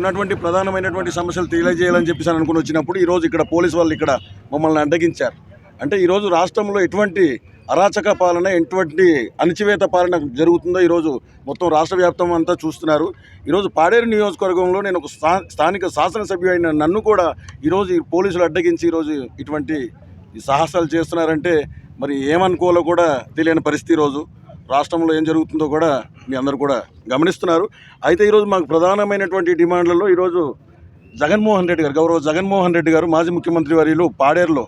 ఉన్నటువంటి ప్రధానమైనటువంటి సమస్యలు తెలియజేయాలని చెప్పేసి అని అనుకుని వచ్చినప్పుడు ఈరోజు ఇక్కడ పోలీసు వాళ్ళు ఇక్కడ మమ్మల్ని అడ్డగించారు. అంటే ఈరోజు రాష్ట్రంలో ఎటువంటి అరాచక పాలన ఎటువంటి అణచివేత పాలన జరుగుతుందో ఈరోజు మొత్తం రాష్ట్ర వ్యాప్తం అంతా చూస్తున్నారు. ఈరోజు పాడేరు నియోజకవర్గంలో నేను ఒక స్థానిక శాసనసభ్యు అయిన నన్ను కూడా ఈరోజు పోలీసులు అడ్డగించి ఈరోజు ఇటువంటి ఈ సాహసాలు చేస్తున్నారంటే మరి ఏమనుకోవాలో కూడా తెలియని పరిస్థితి ఈరోజు. రాష్ట్రంలో ఏం జరుగుతుందో కూడా మీ అందరూ కూడా గమనిస్తున్నారు. అయితే ఈరోజు మాకు ప్రధానమైనటువంటి డిమాండ్లలో ఈరోజు జగన్మోహన్ రెడ్డి గారు గౌరవ జగన్మోహన్ రెడ్డి గారు మాజీ ముఖ్యమంత్రి వర్యులు పాడేరులో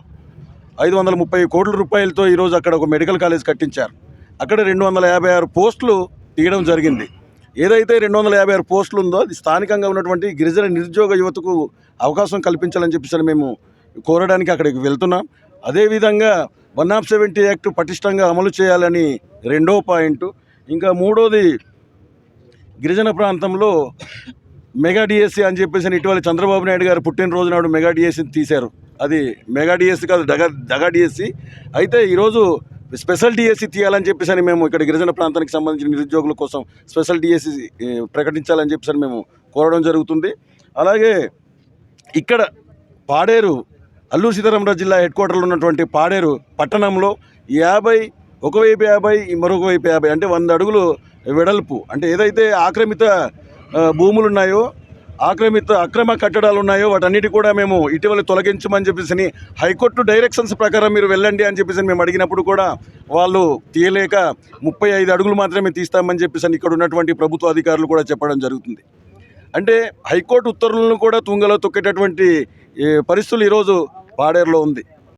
ఐదు వందల ముప్పై కోట్ల రూపాయలతో ఈరోజు అక్కడ ఒక మెడికల్ కాలేజ్ కట్టించారు. అక్కడ రెండు వందల యాభై ఆరు పోస్టులు తీయడం జరిగింది. ఏదైతే రెండు వందల యాభై ఆరు పోస్టులు ఉందో అది స్థానికంగా ఉన్నటువంటి గిరిజన నిరుద్యోగ యువతకు అవకాశం కల్పించాలని చెప్పేసి మేము కోరడానికి అక్కడికి వెళ్తున్నాం. అదేవిధంగా వన్ ఆఫ్ సెవెంటీ యాక్ట్ పటిష్టంగా అమలు చేయాలని రెండో పాయింట్. ఇంకా మూడోది గిరిజన ప్రాంతంలో మెగా డిఎస్సి అని చెప్పేసి ఇటీవల చంద్రబాబు నాయుడు గారు పుట్టినరోజు నాడు మెగా డిఎస్సిని తీశారు. అది మెగా డిఎస్సి కాదు డగా డగా డిఎస్సి అయితే ఈరోజు స్పెషల్ డిఎస్సి తీయాలని చెప్పేసి అని మేము ఇక్కడ గిరిజన ప్రాంతానికి సంబంధించిన నిరుద్యోగుల కోసం స్పెషల్ డిఎస్సి ప్రకటించాలని చెప్పేసి మేము కోరడం జరుగుతుంది. అలాగే ఇక్కడ పాడేరు అల్లూరు సీతారామరాజు జిల్లా హెడ్ క్వార్టర్లో ఉన్నటువంటి పాడేరు పట్టణంలో యాభై ఒకవైపు యాభై మరొక వైపు యాభై అంటే వంద అడుగులు వెడల్పు. అంటే ఏదైతే ఆక్రమిత భూములు ఉన్నాయో ఆక్రమిత అక్రమ కట్టడాలు ఉన్నాయో వాటన్నిటి కూడా మేము ఇటీవల తొలగించమని చెప్పేసి హైకోర్టు డైరెక్షన్స్ ప్రకారం మీరు వెళ్ళండి అని చెప్పేసి మేము అడిగినప్పుడు కూడా వాళ్ళు తీయలేక ముప్పై ఐదు అడుగులు మాత్రమే తీస్తామని చెప్పేసి ఇక్కడ ఉన్నటువంటి ప్రభుత్వ అధికారులు కూడా చెప్పడం జరుగుతుంది. అంటే హైకోర్టు ఉత్తర్వులను కూడా తుంగలో తొక్కేటటువంటి పరిస్థితులు ఈరోజు పాడేరులో ఉంది.